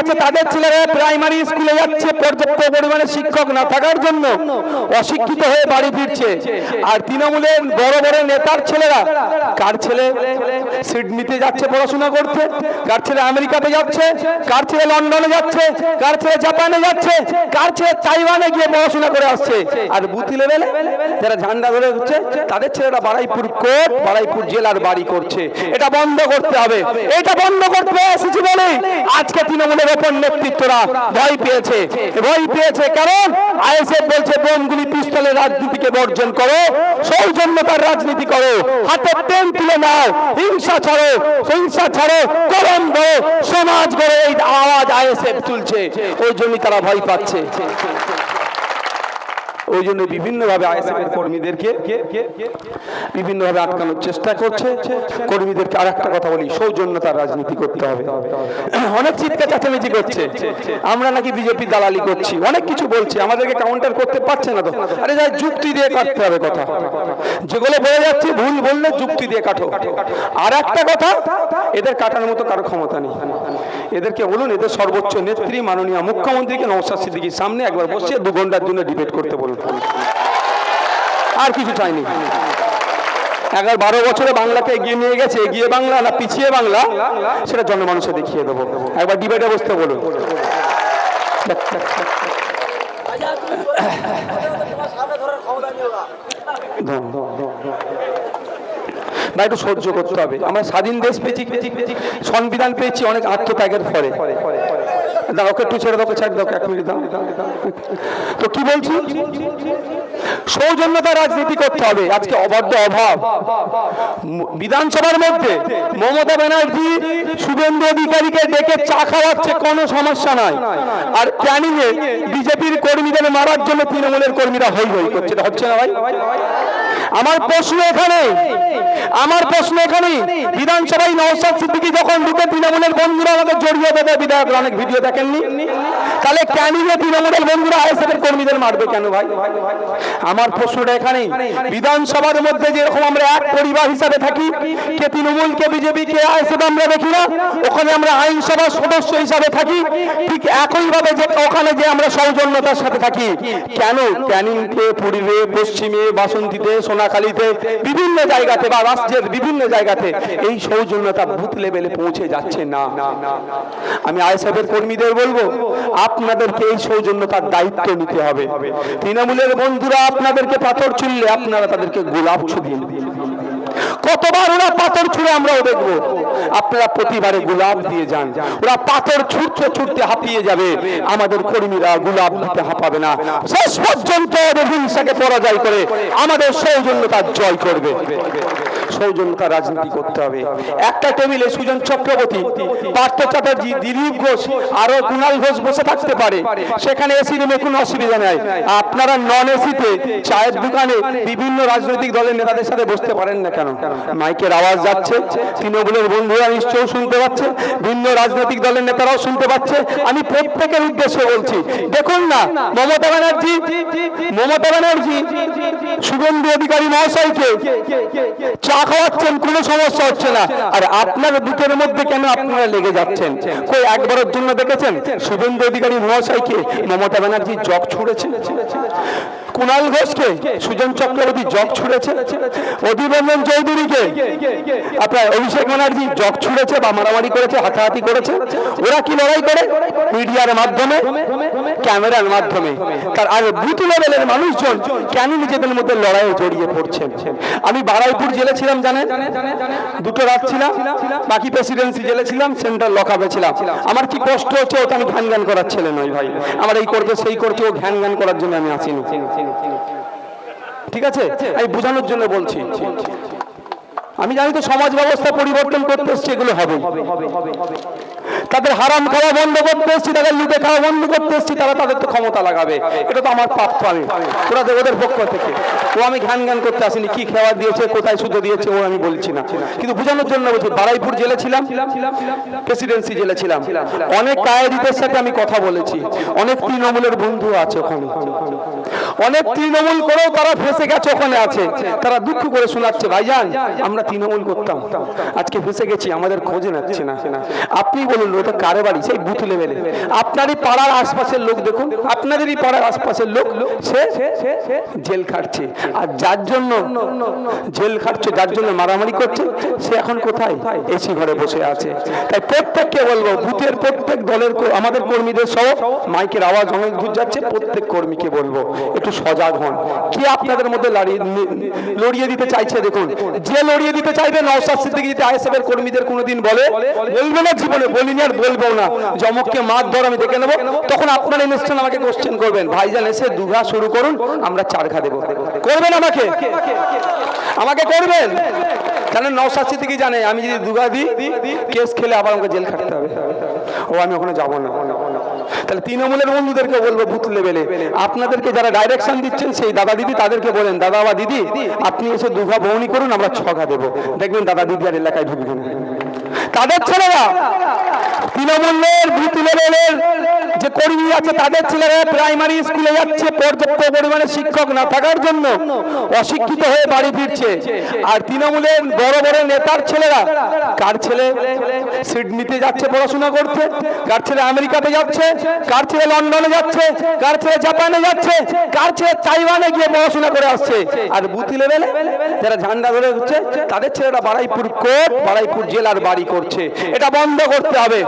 আছে, তাদের ছেলেরা প্রাইমারি স্কুলে যাচ্ছে, পর্যাপ্ত পরিমাণে শিক্ষক না থাকার জন্য অশিক্ষিত হয়ে বাড়ি ফিরছে। আর তৃণমূলের বড় বড় নেতার ছেলেরা, কার ছেলে সিডনিতে যাচ্ছে পড়াশোনা করতে, কার ছেলে আমেরিকাতে যাচ্ছে, কার ছেলে লন্ডনে যাচ্ছে, কার ছেলে জাপানে যাচ্ছে, কার ছেলে তাইওয়ানে গিয়ে পড়াশোনা করে আসছে। আর বুথি লেভেলে যারা ঝান্ডা ধরে হচ্ছে তাদের ছেলেরা বারাইপুর কোর্ট, বারাইপুর জেলার বাড়ি করছে। এটা বন্ধ করতে হবে। এটা বন্ধ করতে এসেছি বলে আজকে তৃণমূলের ওপর নেতৃত্বরা ভয় পেয়েছে। ভয় পেয়েছে কারণ আইএসএফ বলছে, বোমগুলি পিস্তলের রাজনীতিকে বর্জন করো, সৌজন্যতার রাজনীতি করো, হাতে পেন তুলে নাও, হিংসা ছাড়ো হিংসা ছাড়ো, কলম গড়ো সমাজ গড়ো এই আওয়াজ আইএসএফ তুলছে। ওই জন্যই তারা ভয় পাচ্ছে। ওই জন্য বিভিন্নভাবে আইএসএফ এর কর্মীদেরকে বিভিন্নভাবে আটকানোর চেষ্টা করছে। কর্মীদেরকে আর একটা কথা বলি সৌজন্যতার রাজনীতি করতে হবে। অনেক চিৎকার চাচামেচি করছে। আমরা নাকি বিজেপি দালালি করছি। অনেক কিছু বলছে আমাদেরকে কাউন্টার করতে পারছে না তো। আরে যাই যুক্তি দিয়ে কাটতে হবে কথা। যেগুলো বলে যাচ্ছে, ভুল বললে যুক্তি দিয়ে কাটো। আর একটা কথা, এদের কাটার মতো কারও ক্ষমতা নেই। এদেরকে বলুন, এদের সর্বোচ্চ নেত্রী, মাননীয় মুখ্যমন্ত্রীকে নৌসাদ সিদ্দিকির সামনে একবার বসিয়ে দু ঘণ্টার জন্য ডিবেট করতে বলুন। আর কিছু চাইনি এগারো বারো বছরে বাংলাকে এগিয়ে নিয়ে গেছে, এগিয়ে বাংলা না পিছিয়ে বাংলা, সেটা জনমানুষে দেখিয়ে দেবো। একবার ডিবেটে বসতে বলুন। বা একটু সহ্য করতে হবে আমরা স্বাধীন দেশ পেয়েছি সংবিধান পেয়েছি অনেক আত্মত্যাগের ফলে তো কি বলছি? রাজনীতি করতে হবে অবাধ্য অভাব। বিধানসভার মধ্যে মমতা ব্যানার্জি শুভেন্দু অধিকারীকে ডেকে চা খাওয়াচ্ছে, কোনো সমস্যা নাই। আর ক্যানিং এ বিজেপির কর্মীদের মারার জন্য তৃণমূলের কর্মীরা হই হই করছে হচ্ছে না ভাই? আমার প্রশ্ন এখানে, আমার প্রশ্ন এখানে, বিধানসভায় নওশাদ সিদ্দিকী যখন ঢুকে তৃণমূলের বন্ধুরা আমাদের জড়িয়ে দেবে বিধায়করা অনেক ভিডিও দেখেননি? তাহলে ক্যানিংয়ে তৃণমূলের বন্ধুরা আইএসএফ এর কর্মীদের মারবে কেন ভাই? আমার প্রশ্নটা এখানেই বিধানসভার মধ্যে যেরকম আমরা এক পরিবার হিসাবে থাকি, কে তৃণমূল, কে বিজেপি, কে আইএসএফ আমরা দেখি না, ওখানে আমরা আইনসভার সদস্য হিসাবে থাকি, ঠিক একইভাবে যে ওখানে যে আমরা সৌজন্যতার সাথে থাকি। কেন? ক্যানিংতে পুরীতে পশ্চিমে, বাসন্তীতে সোনাখালীতে বিভিন্ন জায়গাতে বা রাষ্ট্রের বিভিন্ন জায়গাতে এই সৌজন্যতা বুথ লেভেলে পৌঁছে যাচ্ছে না। আমি আইএসএফ কর্মীদের বলব, আপনাদেরকে এই সৌজন্যতার দায়িত্ব নিতে হবে। তৃণমূলের বন্ধুরা আপনাদেরকে পাথর ছুড়লে আপনারা তাদেরকে গোলাপ ছুড়িয়ে কতবার ওরা পাথর ছুঁড়ে আমরাও দেখব। আপনারা প্রতিবারে গোলাপ দিয়ে যান। ওরা পাথর ছুটতে ছুটতে হাঁপিয়ে যাবে। আমাদের কর্মীরা গোলাপ দিতে হাঁপাবে না। শেষ পর্যন্ত হিংসাকে পরাজয় করে আমাদের সৌজন্যতা জয় করবে। সৌজন্যতা রাজনীতি করতে হবে। একটা টেবিলে সুজন চক্রবর্তী, পার্থ চ্যাটার্জি, দিলীপ ঘোষ আরও কুণাল ঘোষ বসে থাকতে পারে। সেখানে এসি রুমে কোনো অসুবিধা নাই। আপনারা নন এসিতে চায়ের দোকানে বিভিন্ন রাজনৈতিক দলের নেতাদের সাথে বসতে পারেন না কেন? মাইকের আওয়াজ যাচ্ছে, তৃণমূলের বন্ধুরা নিশ্চয়ই শুনতে পাচ্ছে, ভিন্ন রাজনৈতিক দলের নেতারাও শুনতে পাচ্ছে। আমি প্রত্যেকের উদ্দেশ্যে বলছি, দেখুন না, মমতা ব্যানার্জি মমতা ব্যানার্জি শুভেন্দু অধিকারী মহাশয়কে চা খাওয়াচ্ছেন কোনো সমস্যা হচ্ছে না। আর আপনার বুকের মধ্যে কেন আপনারা লেগে যাচ্ছেন? কই একবারের জন্য দেখেছেন? শুভেন্দু অধিকারী মহাশয়কে মমতা ব্যানার্জি জগ ছুড়েছে কুণাল ঘোষকে, সুজন চক্রবর্তী জগ ছুড়েছে। অধীররঞ্জন চৌধুরীকে, আপনার অভিষেক ব্যানার্জি জগ ছুড়েছে বা মারামারি করেছে, হাতাহাতি করেছে। ওরা কি লড়াই করে? মিডিয়ার মাধ্যমে, ক্যামেরার মাধ্যমে। তার আর বুথ লেভেলের মানুষজন কেন নিজেদের মধ্যে লড়াইয়ে জড়িয়ে পড়ছেন? আমি বারাইপুর জেলে ছিলাম, জানেন? দুটো রাত ছিলাম, বাকি প্রেসিডেন্সি জেলে ছিলাম, সেন্ট্রাল লকআপে ছিলাম। আমার কি কষ্ট হচ্ছে ওটা আমি ঘ্যান ঘ্যান করার ছেলে নয় ভাই। আমার এই করতে সেই করতে ও ঘ্যান ঘ্যান করার জন্য আমি আসিনি। ঠিক আছে? আমি বোঝানোর জন্য বলছি। আমি জানি তো সমাজ ব্যবস্থা পরিবর্তন করতে এসছে, এগুলো হবে। তাদের হারাম খাওয়া বন্ধ করতে এসছি, তাদের লুটে খাওয়া বন্ধ করতে এসছি, তারা তাদের তো ক্ষমতা লাগাবে। এটা তো আমার প্রাপ্য আমি। ওরা ওদের পক্ষ থেকে। ও আমি ঘ্যান ঘ্যান করতে আসিনি, কি খাওয়া দিয়েছে, কোথায় সুতো দিয়েছে, ও আমি বলছি না। কিন্তু বোঝানোর জন্য বলছি, বারাইপুর জেলে ছিলাম, প্রেসিডেন্সি জেলে ছিলাম। অনেক কায়েদিদের সাথে আমি কথা বলেছি। অনেক তৃণমূলের বন্ধু আছে ওখানে। অনেক তৃণমূল করেও তারা ফেসে গেছে ওখানে আছে। তারা দুঃখ করে শোনাচ্ছে, ভাইজান, আমরা আমরা তৃণমূল করতাম। আজকে ফেসে গেছি, আমাদের খোঁজে নাচ্ছে না। আপনি বলুন, ওটা কারে বাড়ি? সেই বুথ লেভেলে। আপনারই পাড়ার আশপাশের লোক দেখুন, আপনাদেরই পাড়ার আশপাশের লোক, সে জেল খাটছে। আর যার জন্য জেল খাটছে, যার জন্য মারামারি করছে, সে এখন কোথায়? এসি ঘরে বসে আছে। তাই প্রত্যেককে বলব, বুথের প্রত্যেক দলের আমাদের কর্মীদের সহ মাইকের আওয়াজ অনেক দূর যাচ্ছে, প্রত্যেক কর্মীকে বলব, একটু সজাগ হন। কে আপনাদের মধ্যে লড়িয়ে দিতে চাইছে, দেখুন, যে লড়িয়ে দিতে চাইবে? নওসাদ সিদ্দিকী যদি আইএসএফ এর কর্মীদের কোনোদিন বলে বলবে না জীবনে বলিনি আর বলব না। জমককে মার ধর আমি দেখে নেব। তখন আপনারা ইনস্ট্যান্ট আমাকে কোশ্চেন করবেন। ভাইজান এসে দুঘা শুরু করুন আমরা চারঘা দেবো। করবেন আমাকে? আমাকে করবেন? কেন নওসাদ সিদ্দিকী জানে, আমি যদি দুঘা দিই কেস খেলে আবার আমাকে জেল খাটতে হবে। ও, আমি ওখানে যাব না। তাহলে তৃণমূলের বন্ধুদেরকে বলব বুথ লেভেলে। আপনাদেরকে যারা ডাইরেকশন দিচ্ছেন, সেই দাদা দিদি তাদেরকে বলেন, দাদা বা দিদি, আপনি এসে দুঘা বৌনি করুন, আমরা ছঘা দেবো। দেখবেন দাদা দিদি আর এলাকায় ঢুকবে না। তাদের ছেলেরা, তৃণমূলের বুথ লেভেলের যে কর্মী আছে তাদের ছেলেরা প্রাইমারি স্কুলে যাচ্ছে, পর্যাপ্ত পরিমাণে শিক্ষক না থাকার জন্য অশিক্ষিত হয়ে বাড়ি ফিরছে। আর তৃণমূলের বড় বড় নেতার ছেলেরা, কার ছেলে সিডনিতে যাচ্ছে পড়াশোনা করতে, কার ছেলে আমেরিকাতে যাচ্ছে, কার ছেলে লন্ডনে যাচ্ছে, কার ছেলে জাপানে যাচ্ছে, কার ছেলে তাইওয়ানে গিয়ে পড়াশোনা করে আসছে। আর বুথি লেভেলে যারা ঝান্ডা ধরে হচ্ছে তাদের ছেলেরা বারাইপুর কোর্ট, বারাইপুর জেলার বাড়ি করছে। এটা বন্ধ করতে হবে।